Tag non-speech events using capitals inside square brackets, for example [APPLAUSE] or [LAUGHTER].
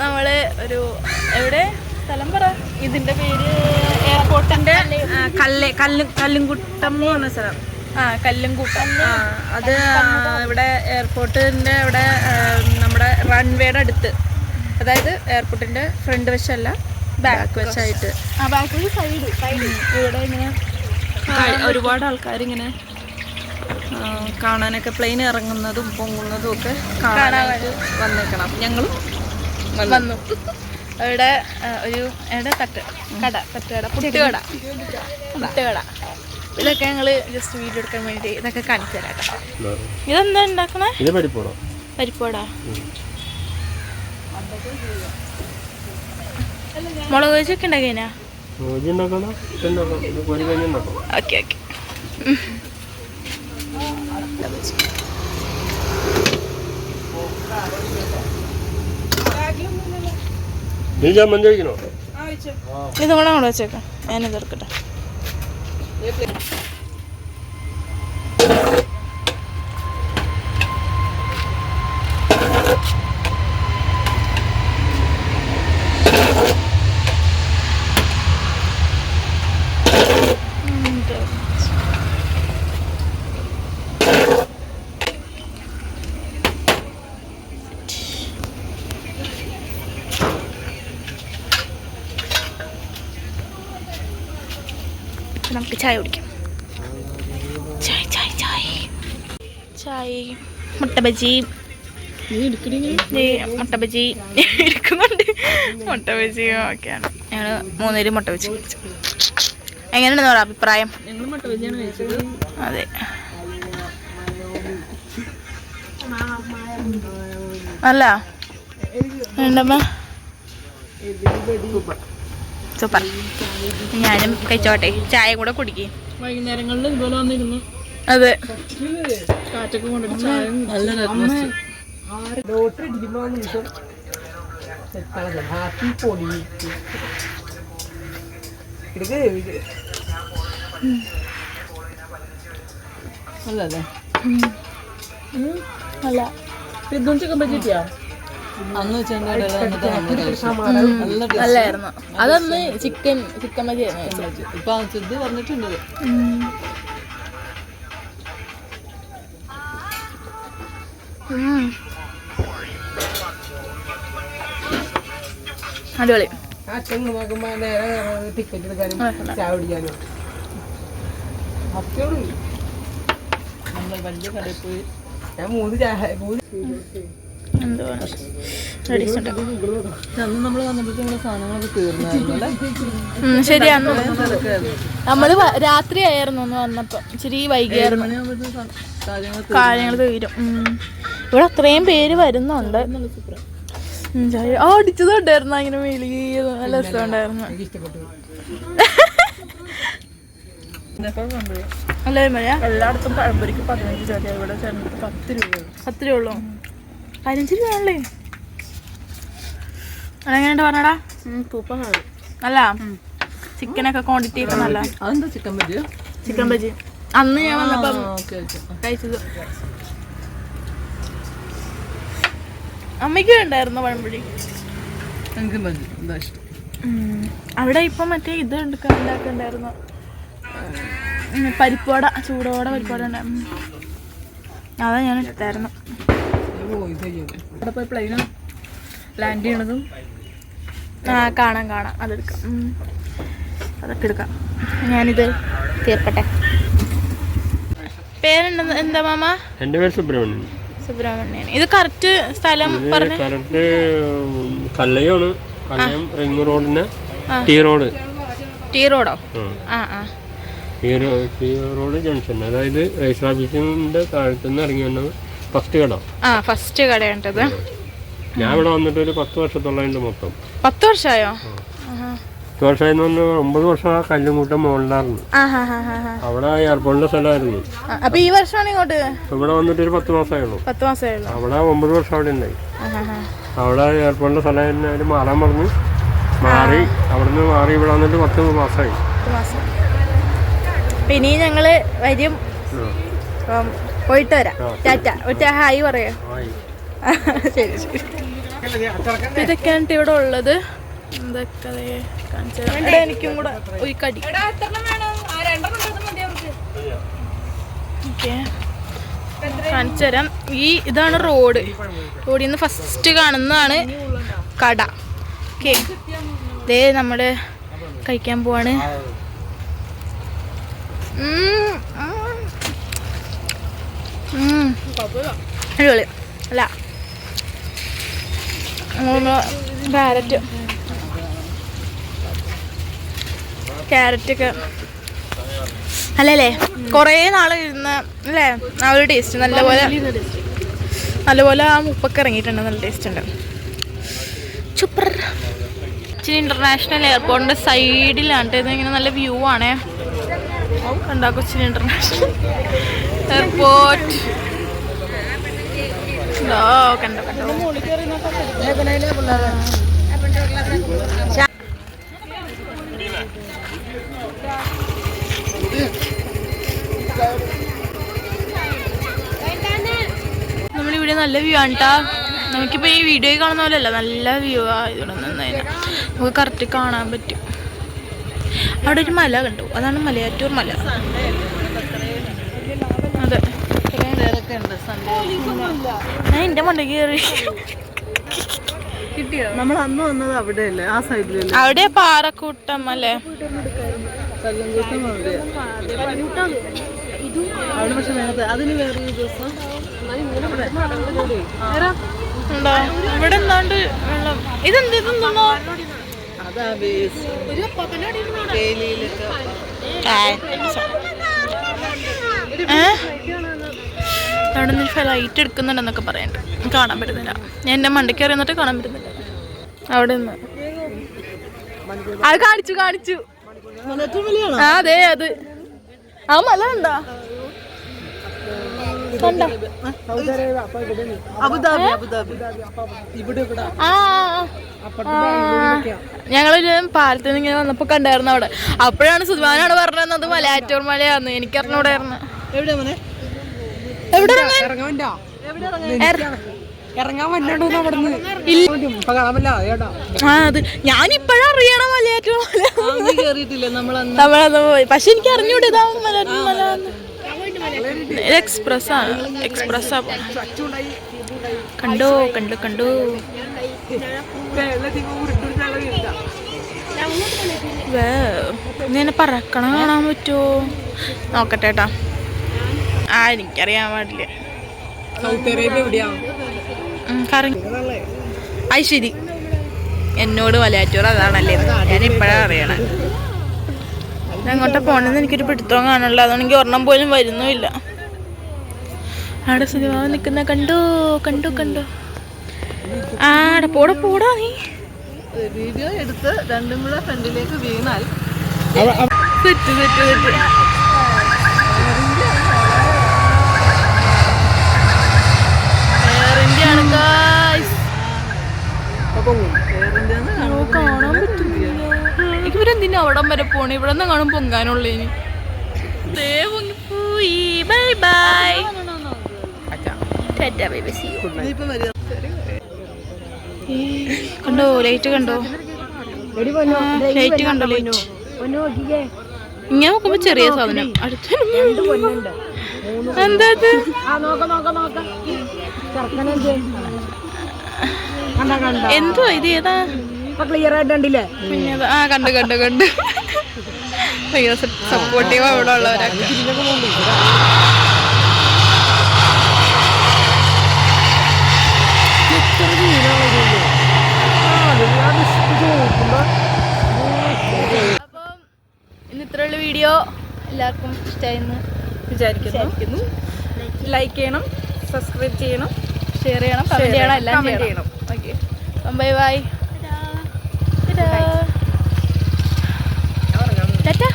നമ്മൾ ഒരു എവിടെ? സ്ഥലം പറ. ഇതിന്റെ പേര് എയർപോർട്ടിന്റെ കല്ല് കല്ല് കല്ലുംകുട്ടം എന്ന് പറഞ്ഞ സ്ഥലം. ആ കല്ലുംകൂട്ടം. ആ അത് ഇവിടെ എയർപോർട്ടിന്റെ ഇവിടെ നമ്മുടെ റൺവേയുടെ അടുത്ത്. അതായത് എയർപോർട്ടിന്റെ ഫ്രണ്ട് വശമല്ല ബാക്ക് വശമായിട്ട് ഇവിടെ ഇങ്ങനെ ഒരുപാട് ആൾക്കാർ ഇങ്ങനെ കാണാനൊക്കെ പ്ലെയിൻ ഇറങ്ങുന്നതും പൊങ്ങുന്നതും ഒക്കെ കാണാനായിട്ട് വന്നേക്കണം. ഞങ്ങളും വന്നു. അവിടെ ഒരു എവിടെ തട്ട് കട തട്ടുകട പുട്ടുകട. പുട്ടുകട. ഇതൊക്കെ ഞങ്ങൾ ജസ്റ്റ് വീഡിയോ എടുക്കാൻ വേണ്ടി ഇതൊക്കെ കാണിച്ചു തരാം കേട്ടോ. ഇതെന്താ ഉണ്ടാക്കണേ? പരിപ്പോടോ പരിപ്പോടാ മുളക് വെച്ചൊക്കെ ഉണ്ടാക്കിനാ ഓക്കെ ഓക്കെ. നീ ആ കഴിക്കണോ ഇത് അങ്ങോട്ട് വെച്ചേക്കാം. ഞാനിത് എടുക്കട്ടെ നമുക്ക് ചായ കുടിക്കാം. ചായ ചായ ചായ. ചായ. മുട്ട ബജി. മുട്ട ബജി. ഇരിക്കുന്നുണ്ട്. മുട്ട ബജി ഒക്കെയാണ് ഞങ്ങൾ മൂന്നേരും മുട്ട ബജി കഴിച്ചു. എങ്ങനെയാണ് നമ്മുടെ അഭിപ്രായം? അതെ. അല്ല. ഉണ്ടമ്മ സൂപ്പർ. ഞാനും കഴിച്ചോട്ടെ. ചായ കൂടെ കുടിക്കും. വൈകുന്നേരങ്ങളിൽ ഇതുപോലെ വന്നിരുന്നു അതെ. കാറ്റൊക്കെ കൊണ്ടിട്ട് ചായ നല്ല അല്ലല്ലേ അല്ല. ഇതും ചിക്കൻ അന്ന് നല്ലായിരുന്നു. അതന്ന് ചിക്കൻ ചിക്കൻ മതി ആയിരുന്നു കഴിച്ചത്. ഇപ്പൊ ഇത് പറഞ്ഞിട്ടുണ്ട് ഉം. ഉം. അടിപൊളി നമ്മൾ വലിയ കടയിൽ പോയി വന്നപ്പോഴത്തേക്കും മൂന്ന് തീർന്നായിരുന്നു അല്ലേ തിരക്കായിരുന്നു. നമ്മൾ രാത്രി രാത്രിയായിരുന്നു ഒന്ന് വന്നപ്പോ. ഇച്ചിരി വൈകിയായിരുന്നു. കാര്യങ്ങൾ തീരും. ഇവിടെ അത്രയും പേര് വരുന്നുണ്ട്. ആ അടിച്ചതുണ്ടായിരുന്നു അങ്ങനെ വെളി നല്ല രസമുണ്ടായിരുന്നു. അല്ലേ മഴ എല്ലായിടത്തും പഴംപൊരിക്ക് പതിനഞ്ച് രൂപ ഇവിടെ ചേർന്നിട്ട് പത്ത് രൂപ. പത്ത് രൂപ ഉള്ളൂ പതിനഞ്ച് രൂപ ആണല്ലേ അതെങ്ങനെയുണ്ട് പറഞ്ഞടാ? സൂപ്പറാണ് അല്ല ചിക്കനൊക്കെ ക്വാണ്ടിറ്റി ഒക്കെ നല്ല. അതെന്താ ചിക്കൻ ബജി ചിക്കൻ ബജി അന്ന് ഞാൻ വന്നപ്പം ഓക്കെ ഓക്കെ. കഴിച്ചത്. അമ്മയ്ക്ക് ഉണ്ടായിരുന്നു പഴംപൊടി എനിക്ക് ബജി എന്താ ഇഷ്ടം. ഉം. അവിടെ ഇപ്പം മറ്റേ ഇത് ഉണ്ടാക്കുന്നുണ്ടായിരുന്നു പരിപ്പുവട ചൂടോടെ പരിപ്പോട ഉണ്ടായിരുന്നു. അതാ ഞാൻ എടുത്തായിരുന്നു അവിടെ പോയി പ്ലെയിൻ ലാൻഡ് ചെയ്യണതും. ആ കാണാം കാണാം. അതെടുക്കാം. അതൊക്കെ എടുക്കാം. ഞാനിത് തീർക്കട്ടെ. പേരെന്താ എന്താ മാമ? എന്റെ പേര് സുബ്രഹ്മണ്യൻ. സുബ്രഹ്മണ്യൻ. ഇത് കറക്റ്റ് സ്ഥലം പറഞ്ഞു? കറക്റ്റ് കല്ലയാണ് കല്ലയം റിങ് റോഡിന് ടി റോഡ് ടി റോഡോ ആ. ആ. ടി റോഡ് ജംഗ്ഷൻ അതായത് രജിസ്റ്റർ ഓഫീസിന്റെ താഴത്തുനിന്ന് ഇറങ്ങി വന്നത് ഫസ്റ്റ് കട? ആ ഫസ്റ്റ് കടയാണിട്ടത്. ഞാൻ ഇവിടെ വന്നിട്ട് ഒരു പത്ത് വർഷത്തോളം മൊത്തം. പത്ത് വർഷമായോ. പത്ത് വർഷമായി ഒമ്പത് വർഷം ആ കല്ലുംകൂട്ടം ഹാ. അവിടെ എയർപോർട്ടിന്റെ സ്ഥലമായിരുന്നു. അപ്പൊ ഈ വർഷമാണ് ഇങ്ങോട്ട്? ഇവിടെ വന്നിട്ട് ഒരു പത്ത് മാസമായുള്ളൂ. പത്ത് മാസമായുള്ളൂ. അവിടെ ഒമ്പത് വർഷം അവിടെ ഉണ്ടായി. അവിടെ എയർപോർട്ടിന്റെ സ്ഥലം അവർ മാറാൻ പറഞ്ഞു. മാറി. അവിടുന്ന് മാറി ഇവിടെ വന്നിട്ട് പത്ത് മാസമായി. ഇനി ഞങ്ങൾ വരും. പോയിട്ട് വരാം ടാറ്റ. ഒറ്റ ഹായ് പറയാ. [LAUGHS] ശരി ശരി. ഇതൊക്കെയാണ് ഇവിടെ ഉള്ളത്. ഇതൊക്കെ ദേ കാണിച്ചു തരാം. എടാ, എനിക്കും കൂടെ ഒരു കടി. ഓക്കെ. കാണിച്ചു തരാം ഈ ഇതാണ് റോഡ്. റോഡിൽ നിന്ന് ഫസ്റ്റ് കാണുന്നതാണ് കട. ഓക്കെ. ദേ നമ്മൾ കഴിക്കാൻ പോവാണ്. അടിപൊളി. അല്ല. ക്യാരറ്റ് ക്യാരറ്റൊക്കെ. അല്ലല്ലേ? കുറേ നാൾ ഇരുന്ന് അല്ലേ? ആ ഒരു ടേസ്റ്റ്. നല്ലപോലെ നല്ലപോലെ ആ ഉപ്പൊക്കെ ഇറങ്ങിയിട്ടുണ്ട്. നല്ല ടേസ്റ്റ് ഉണ്ട്. സൂപ്പർ. ഇച്ചിരി ഇന്റർനാഷണൽ എയർപോർട്ടിന്റെ സൈഡിലാണ് ഇങ്ങനെ നല്ല വ്യൂ ആണേ. കണ്ടാ കൊച്ചിൻ ഇന്റർനാഷണൽ എയർപോർട്ട് നമ്മളിവിടെ നല്ല വ്യൂ ആണ് കേട്ടോ നമുക്കിപ്പോൾ ഈ വീഡിയോ കാണുന്ന പോലെ അല്ല നല്ല വ്യൂ ആ ഇവിടെ നിന്നതിന് നമുക്ക് കറക്റ്റ് കാണാൻ പറ്റും. അവിടെ ഒരു മല കണ്ടു. അതാണ് മലയാറ്റൂർ മല. അതെ. ഞാൻ എന്റെ മണ്ടയ്ക്ക് കയറി നമ്മൾ അന്ന് വന്നത് അവിടെ അല്ലേ ആ സൈഡിലല്ലേ? അവിടെ പാറക്കൂട്ടം അല്ലേ? കല്ലംകൂട്ടം അവിടെ അവിടെ പക്ഷെ നേരത്തെ അതിന് വേറെ ദിവസം ഉണ്ടോ? ഇവിടെ എന്താണ്ട് വെള്ളം? ഇതെന്ത് ഇതെന്തോ അതാ ബേസ് വേലിയിലൊക്കെ അവിടെ നിന്ന് ഫ്ലൈറ്റ് എടുക്കുന്നുണ്ടെന്നൊക്കെ പറയണ്ട്. കാണാൻ പറ്റുന്നില്ല. ഞാൻ എന്റെ മണ്ടയ്ക്ക് അറിയുന്നിട്ട് കാണാൻ പറ്റുന്നില്ല. അവിടെ നിന്ന്. അത് കാണിച്ചു കാണിച്ചു. ആ അതെ അത്. ആ മല ആ ഞങ്ങളൊരു പാലത്തിൽ നിന്ന് ഇങ്ങനെ വന്നപ്പോ കണ്ടായിരുന്നു അവിടെ. അപ്പോഴാണ് സുധാനാണ് പറഞ്ഞത് മലയാറ്റൂർ മലയാന്ന്. എനിക്കറിഞ്ഞൂടായിരുന്നു എവിടെ എവിടെ ഇറങ്ങാൻ? അവിടുന്ന്. ഏട്ടാ ആ അത് ഞാനിപ്പോഴും അറിയണം മലയാറ്റൂർ നമ്മളന്ന് പോയി. പക്ഷെ എനിക്ക് അറിഞ്ഞൂടെ മലയാറ്റൂർ മല എക്സ്പ്രസ് ആണ് എക്സ്പ്രസ്. കണ്ടോ കണ്ടു കണ്ടു. വേ ഇങ്ങനെ പറക്കണം കാണാൻ പറ്റുമോ നോക്കട്ടെ കേട്ടാ ആ എനിക്കറിയാൻ പാടില്ല. അത് ശരി. എന്നോട് മലയാറ്റൂർ അതാണല്ലേ ഞാൻ ഇപ്പോഴാ അറിയണേ. എങ്ങോട്ടാ പോണെന്ന് എനിക്കൊരു പിടുത്തം കാണണല്ലോ അതാണെങ്കിൽ ഒരെണ്ണം പോലും വരുന്നുമില്ല. അവിടെ സുഖമാവ് നിൽക്കുന്ന കണ്ടോ? കണ്ടോ കണ്ടു? ആടെ പോടാ പോടാ നീ. വീഡിയോ എടുത്ത് രണ്ടും കൂടെ ഫ്രണ്ടിലേക്ക് വീണാൽ സെറ്റ് സെറ്റ് സെറ്റ് അവിടം വരെ പോണേ. ഇവിടെ നിന്ന് കാണും പൊങ്കാനുള്ളേന് പോയി ബൈ ബൈ. കണ്ടോ ലൈറ്റ് കണ്ടോ? ലൈറ്റ് കണ്ടോ ലൈറ്റ് ഇങ്ങനെ നോക്കുമ്പോ ചെറിയ സാധനം. അടുത്ത എന്താ ഇത്? ഏതാ? ക്ലിയർ ആയിട്ട് കണ്ടില്ലേ? പിന്നെ ആ കണ്ടു കണ്ടു കണ്ടു. ഭയങ്കര സപ്പോർട്ടീവ് അവിടെ ഉള്ളവരൊക്കെ. അപ്പം ഇന്ന് ഇത്രയുള്ള വീഡിയോ എല്ലാവർക്കും ഇഷ്ടമായിരുന്നു വിചാരിക്കുന്നു. ലൈക്ക് ചെയ്യണം സബ്സ്ക്രൈബ് ചെയ്യണം ഷെയർ ചെയ്യണം കമന്റ് ചെയ്യണം എല്ലാം ചെയ്യണം. Okay bye bye Tata